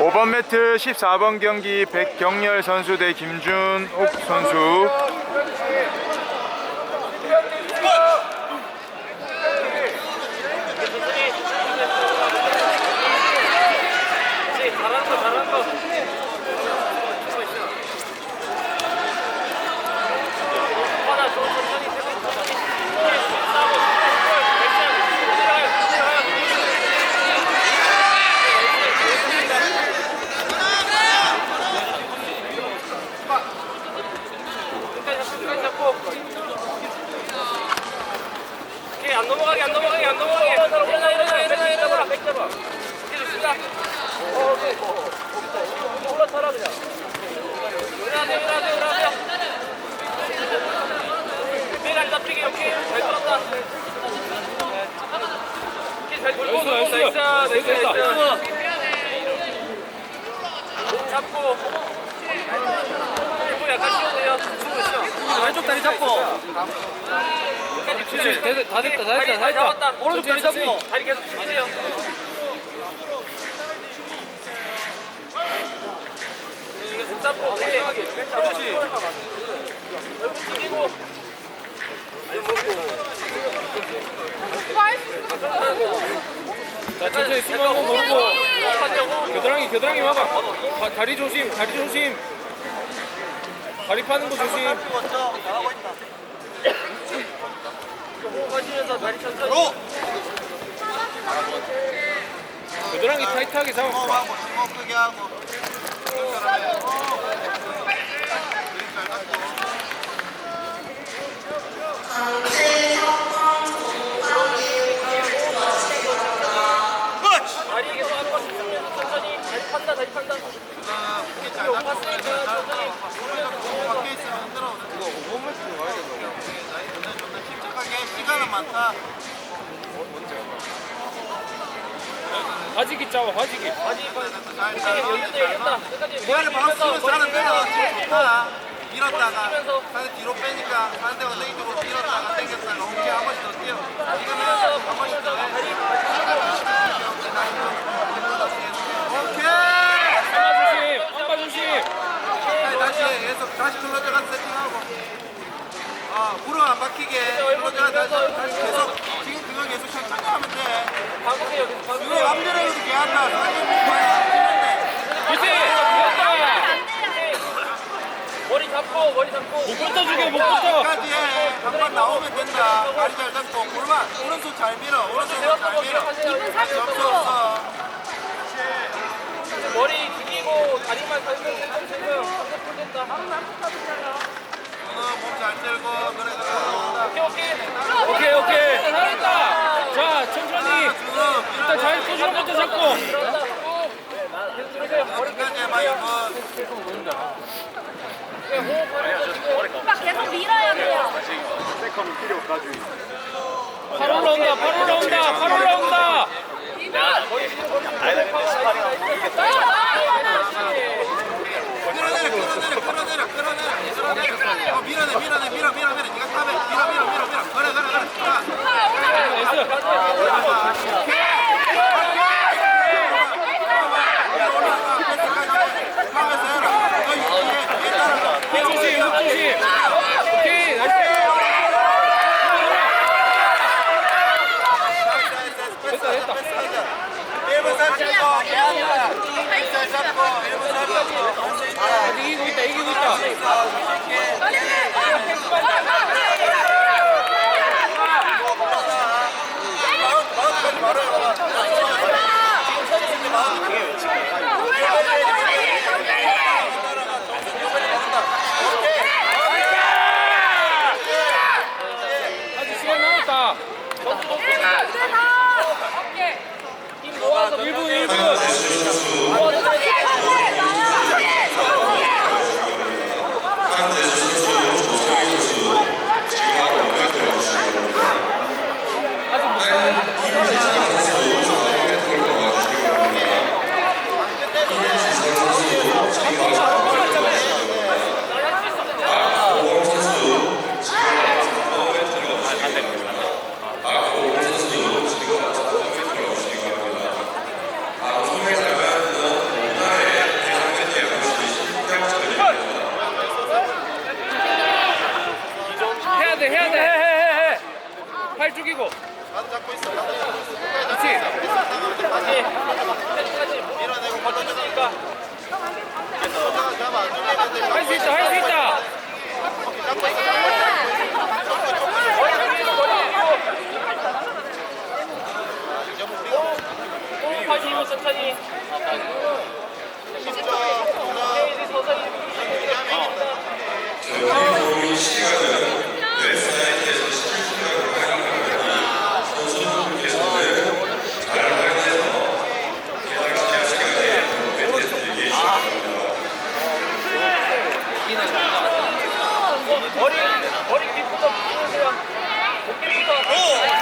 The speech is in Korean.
5번 매트 14번 경기 백경열 선수 대 김준옥 선수 잘하는 거 잘하는 거 하나 좀 천천히 천천히 끝까지 잡고 오케이 안 넘어가게 안 넘어가게 안 넘어가게. 일어나 일어나 일어나 일어나 백 잡아 오케이 좋습니다. 어 오케이. 어 올라타라 그냥. 일어나 돼 일어나 돼 일어나 돼 배가 잡히게 오케이. 잘 오케이 잘 돌고 나이스 나이스. 나이스 나이스 잡고. 이거 약간 쉬어도요. 숨을 쉬어 왼쪽 다리 잡고 그렇지. 됐- 다 됐다, 다 됐다, 다 됐다. 오른쪽 다리 잡고. 다리 계속 치세요. 잡고. 그렇지. 숙이고. 자 천천히 하려고. 겨드랑이 겨드랑이 다, 다리 조심 다리 조심 다리 파는 거 조심 호흡 하시면서 다리 천천히. 겨드랑이 타이트하게 잡아 하고 주먹 크게 하고 많다 하지기 짜와 하지기 고양이 바로 쓰면 잘안 되나 좋다 밀었다가. 상대 뒤로 빼니까 상대 엉덩이 쪽으로 밀었다가 당겼다가 오케이 한 번씩 더 뛰어 이거는 한 번씩 더 해. 다리 오케이 한바 조심 한바 조심 다시 다시 계속 다시 눌러 들어가 세팅하고 아 무릎 안 박히게 눌러 들어가 다시, 다시 계속 지금 그거 계속 천천히 하면 돼 방구세요. 계속 그거 방구세요. 맘대로 이렇게 한다 상대 무릎 밑에 됐다 머리 잡고, 머리 잡고. 못 붙어주게 못 붙어 까지 해. 한번 나오면 된다. 다리 잘 잡고 골반 오른손 잘 밀어. 오른손 잘 밀어. 기억하세요. 없어 없어. 머리 죽이고 다리만 살면 살면 한번 된다. 몸잘 들고 그래 그래. 오케이 오케이. 오케이 오케이 잘했다 자 천천히 일단 잘 꼬시는 것도 잡고 들으세요. 머리 어디까지 해봐 이거. 오빠 계속 밀어야 돼요. 팔 올라온다 팔 올라온다 팔 올라온다. 끌어내려 끌어내려 끌어내려 끌어내려 돼, 해야 돼. 해, 해, 해. 아. 팔 죽이고. 나도 잡고 있어. 나도 잡고 있어. 그렇지. 다시. 밀어내고 걸어주니까. 머리, 머리 밑부터 부르세요. 고기부터.